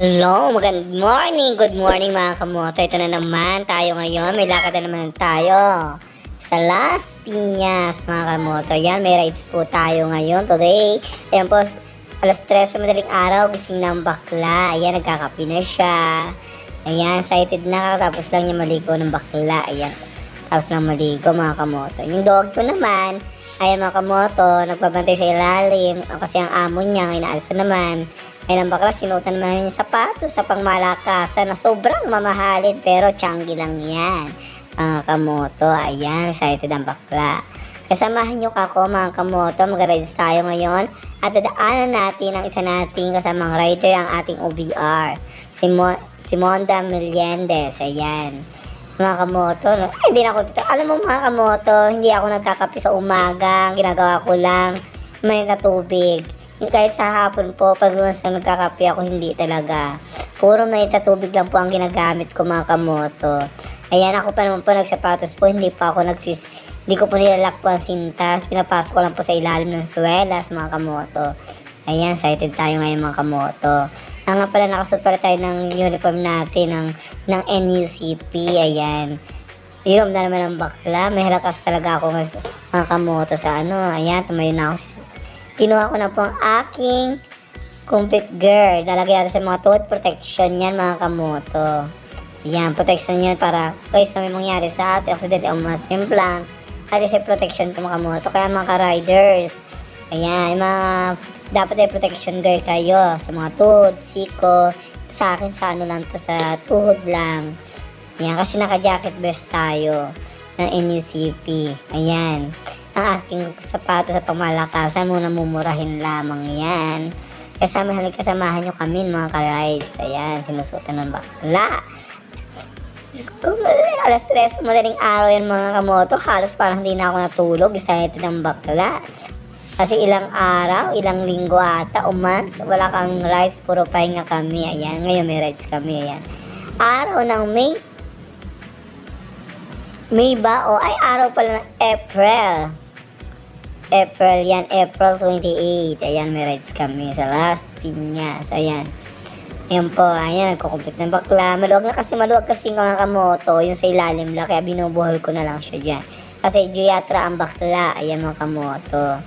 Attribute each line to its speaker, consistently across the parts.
Speaker 1: Hello, good morning, good morning mga kamoto. Ito na naman tayo ngayon. May lakad na naman tayo. Sa Las Piñas mga kamoto. Yan, may rides po tayo ngayon today. Ayan po, alas 3 sa madaling araw, gising ng bakla. Ayan, nagkakapi na siya. Ayan, excited na. Tapos lang niya maligo ng bakla. Ayan, tapos lang maligo mga kamoto. Yung dog ko naman, ayan mga kamoto, nagbabantay sa ilalim. Kasi ang amo niya, inaalis na naman. Ayun ang bakla, sinutan naman yung sapatos sa pangmalakasan na sobrang mamahalin pero tiyanggi lang yan. Mga kamoto, ayan, excited ang bakla. Kasamahan nyo ako mga kamoto, mag-rides tayo ngayon at dadaanan natin ang isa nating kasamang rider ang ating OBR, si, Mo- si Monda Meliendez, ayan. Mga kamoto? Ay, na ako dito. Alam mo mga kamoto, hindi ako nagkakape sa umaga, ginagawa ko lang, may tubig. Kahit sa hapon po, pag na nagkakape ako, hindi talaga. Puro may tatubig lang po ang ginagamit ko mga kamoto. Ayan, ako pa naman po nagsapatos po, hindi pa ako nagsis... Hindi ko po nilalak po ang sintas. Pinapasok ko lang po sa ilalim ng suwelas, mga kamoto. Ayan, excited tayo ngayon mga kamoto. Ah, nga pala, nakasuot pala tayo ng uniform natin ng, ng NUCP. Ayan. Inom na naman ang bakla. May halakas talaga ako mga kamoto sa ano. Ayan, tumayo na ako. sa- Kinuha ko na po ang aking complete girl. Lalagyan natin sa mga tooth protection yan, mga kamoto. Yan, protection yan para kahit sa may mangyari sa atin, accident o mas simplang. At isa protection to mga kamoto. Kaya mga ka-riders, ayan, mga dapat ay protection girl kayo sa mga tooth, siko, sa akin sa ano lang to, sa tuhod lang. Yan, kasi naka-jacket vest tayo ng NUCP. Ayan. Ang aking sapatos sa pamalakasan, muna mumurahin lamang yan. Kasama, halig kasamahan nyo kami mga ka-rides. Ayan, sinusutan ng bakla. Diyos ko, alas 3 madaling araw yan mga kamoto. Halos parang hindi na ako natulog. Excited ng bakla. Kasi ilang araw, ilang linggo ata, o months, wala kang rides, puro pahinga kami. Ayan, ngayon may rides kami. Ayan. Araw ng May may ba? O, ay, araw pala ng April. April yan, April 28. Ayan, may rides kami sa Las Piñas. Ayan. Ayan po, ayan, nagkukumpit ng bakla. Maluwag na kasi, maluwag kasi mga kamoto, yung sa ilalim lang, kaya binubuhol ko na lang siya dyan. Kasi Juyatra ang bakla, ayan mga kamoto.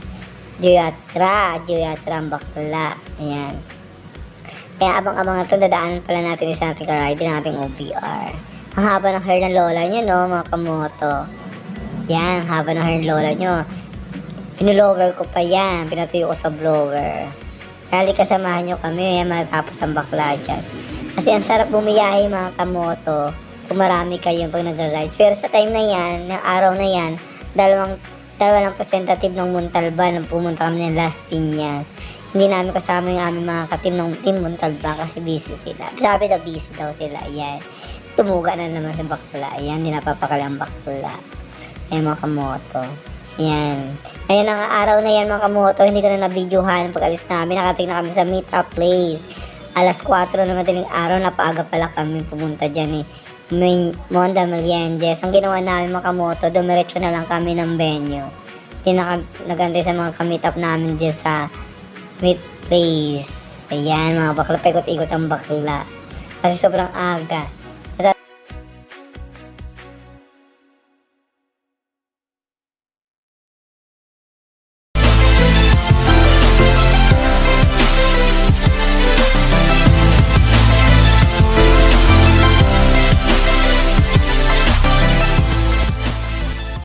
Speaker 1: Juyatra, Juyatra ang bakla. Ayan. Kaya abang-abang ito, dadaanan pala natin isa nating ka-rider ng ating OBR. Ang haba ng hair ng lola nyo, no, mga kamoto. Yan, haba ng hair ng lola nyo. Pinulower ko pa yan, pinatuyo ko sa blower. Kali kasamahan nyo kami, yan, matapos ang bakla dyan. Kasi ang sarap bumiyahe mga kamoto kung marami kayo pag nag-rides. Pero sa time na yan, ng araw na yan, dalawang dalawa lang representative ng Montalban nang pumunta kami ng Las Piñas. Hindi namin kasama yung aming mga katim ng Team Montalban kasi busy sila. Sabi na busy daw sila. Ayan. Tumuga na naman sa bakla. Ayan, hindi napapakala ang bakla. Ayan mga kamoto. Ayan. Ayan ang araw na yan mga kamoto. Hindi ko na nabidyohan pag alis namin. Nakating na kami sa meet-up place. Alas 4 na madaling araw. Napaaga pala kami pumunta dyan eh. May Monda Meliendez. Ang ginawa namin mga kamoto, dumiretso na lang kami ng venue. Hindi na nagantay sa mga ka-meet up namin dyan sa meet place. Ayan mga bakla. Paikot-ikot ang bakla. Kasi sobrang aga.